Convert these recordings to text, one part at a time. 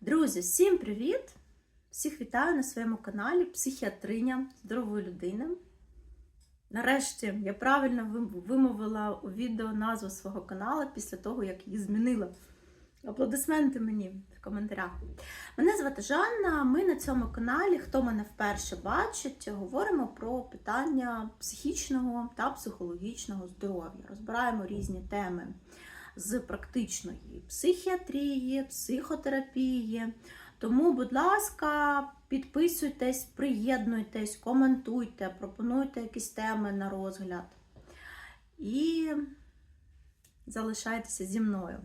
Друзі, всім привіт! Всіх вітаю на своєму каналі Психіатриня здорової людини. Нарешті я правильно вимовила у відео назву свого каналу після того, як її змінила. Аплодисменти мені в коментарях. Мене звати Жанна. Ми на цьому каналі, хто мене вперше бачить, говоримо про питання психічного та психологічного здоров'я. Розбираємо різні теми з практичної психіатрії, психотерапії. Тому, будь ласка, підписуйтесь, приєднуйтесь, коментуйте, пропонуйте якісь теми на розгляд. І залишайтеся зі мною.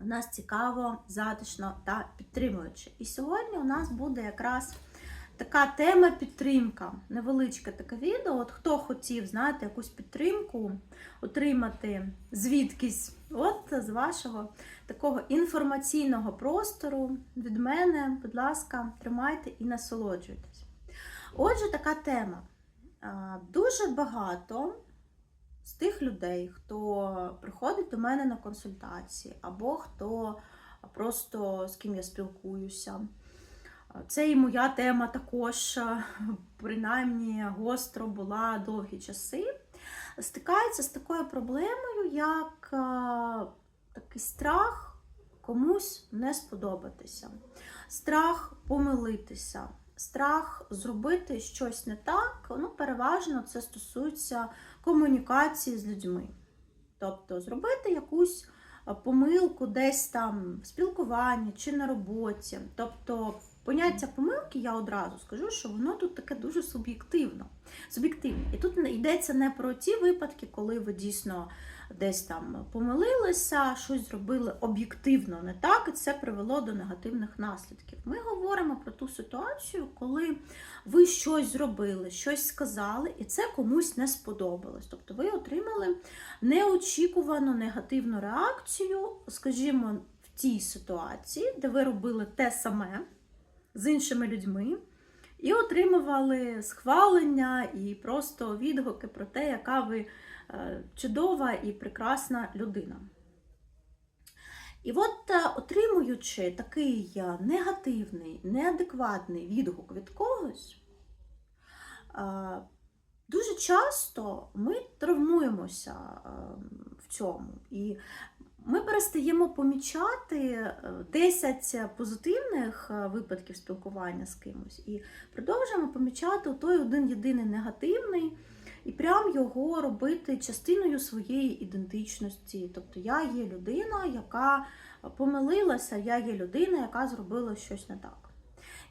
У нас цікаво, затишно та підтримуюче. І сьогодні у нас буде якраз така тема підтримка. Невеличке таке відео. От хто хотів, знаєте, якусь підтримку отримати звідкись, от з вашого такого інформаційного простору від мене, будь ласка, тримайте і насолоджуйтесь. Отже, така тема. Дуже багато з тих людей, хто приходить до мене на консультації, або хто просто з ким я спілкуюся. Це і моя тема також, принаймні, гостро була довгі часи. Стикається з такою проблемою, як е, такий страх комусь не сподобатися, страх помилитися, страх зробити щось не так. Ну, переважно це стосується комунікації з людьми. Тобто зробити якусь е, помилку десь там в спілкуванні чи на роботі. Тобто поняття помилки, я одразу скажу, що воно тут таке дуже суб'єктивно. Суб'єктивне. І тут йдеться не про ті випадки, коли ви дійсно десь там помилилися, щось зробили об'єктивно не так, і це привело до негативних наслідків. Ми говоримо про ту ситуацію, коли ви щось зробили, щось сказали, і це комусь не сподобалось. Тобто ви отримали неочікувану негативну реакцію, скажімо, в тій ситуації, де ви робили те саме з іншими людьми. І отримували схвалення і просто відгуки про те, яка ви е, чудова і прекрасна людина. І от, е, отримуючи такий е, негативний, неадекватний відгук від когось, дуже часто ми травмуємося в цьому. І ми перестаємо помічати е, 10 позитивних е, випадків спілкування з кимось і продовжуємо помічати той один єдиний негативний і прям його робити частиною своєї ідентичності. Тобто я є людина, яка помилилася, я є людина, яка зробила щось не так.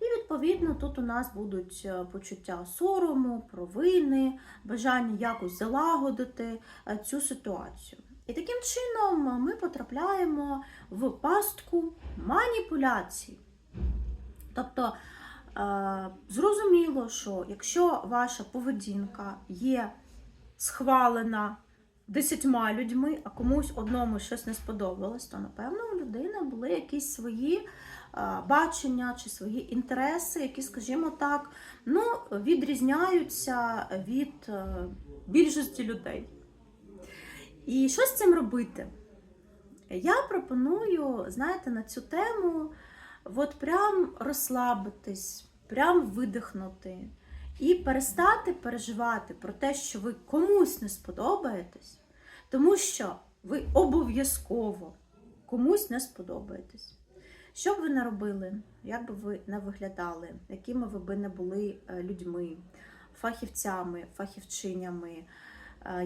І відповідно тут у нас будуть е, почуття сорому, провини, бажання якось залагодити е, цю ситуацію. І таким чином ми потрапляємо в пастку маніпуляцій. Тобто е, зрозуміло, що якщо ваша поведінка є схвалена десятьма людьми, а комусь одному щось не сподобалось, то напевно у людини були якісь свої е, бачення чи свої інтереси, які, скажімо так, ну, відрізняються від е, більшості людей. І що з цим робити? Я пропоную, знаєте, на цю тему от прям розслабитись, прям видихнути і перестати переживати про те, що ви комусь не сподобаєтесь, тому що ви обов'язково комусь не сподобаєтесь. Що б ви не робили, як би ви не виглядали, якими ви би не були е, людьми, фахівцями, фахівчинями,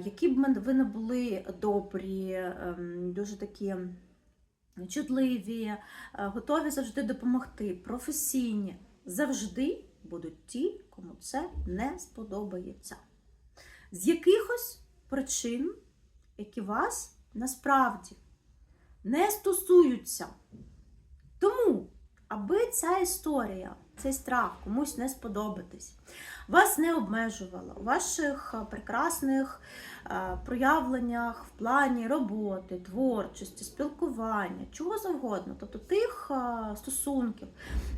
які б ви не були добрі, ем, дуже такі чутливі, е, готові завжди допомогти, професійні, завжди будуть ті, кому це не сподобається. З якихось причин, які вас насправді не стосуються. Тому, аби ця історія, цей страх комусь не сподобатись, вас не обмежувала у ваших е, прекрасних е, проявленнях в плані роботи, творчості, спілкування, чого завгодно, тобто тих е, стосунків,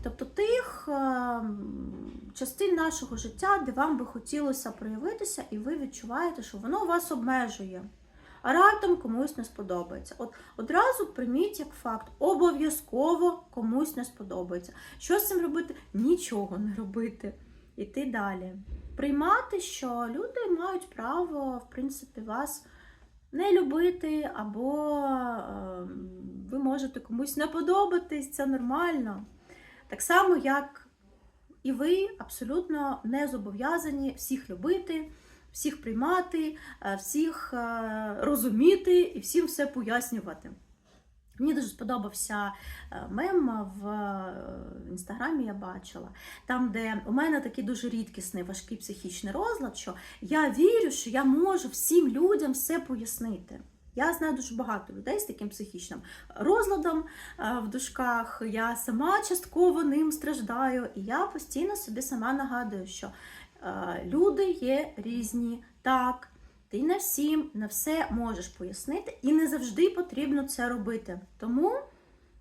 тобто тих частин нашого життя, де вам би хотілося проявитися, і ви відчуваєте, що воно вас обмежує. А раптом комусь не сподобається. От одразу прийміть як факт, обов'язково комусь не сподобається. Що з цим робити? Нічого не робити. Іти далі. Приймати, що люди мають право, в принципі, вас не любити, або е, ви можете комусь не подобатись, це нормально. Так само, як і ви абсолютно не зобов'язані всіх любити, всіх приймати, е, всіх е, розуміти і всім все пояснювати. Мені дуже сподобався е, мем в інстаграмі, я бачила, там, де у мене такий дуже рідкісний важкий психічний розлад, що я вірю, що я можу всім людям все пояснити. Я знаю дуже багато людей з таким психічним розладом в дужках. Я сама частково ним страждаю, і я постійно собі сама нагадую, що люди є різні. Так, ти не всім не все можеш пояснити, і не завжди потрібно це робити. Тому,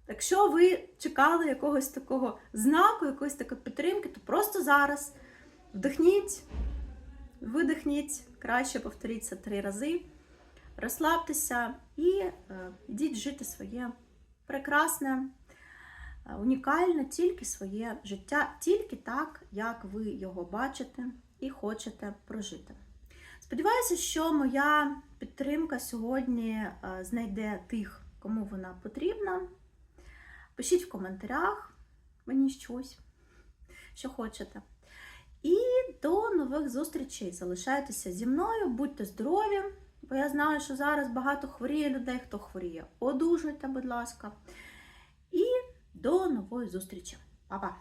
якщо ви чекали якогось такого знаку, якоїсь такої підтримки, то просто зараз вдихніть, видихніть, краще повторіть це три рази, розслабтеся і е, йдіть жити своє прекрасне, унікальне, тільки своє життя, тільки так, як ви його бачите і хочете прожити. Сподіваюся, що моя підтримка сьогодні е, знайде тих, кому вона потрібна. Пишіть в коментарях мені щось, що хочете. І до нових зустрічей. Залишайтеся зі мною, будьте здорові, бо я знаю, що зараз багато хворіє людей, хто хворіє. Одужуйте, будь ласка. До нової зустрічі. Па-па!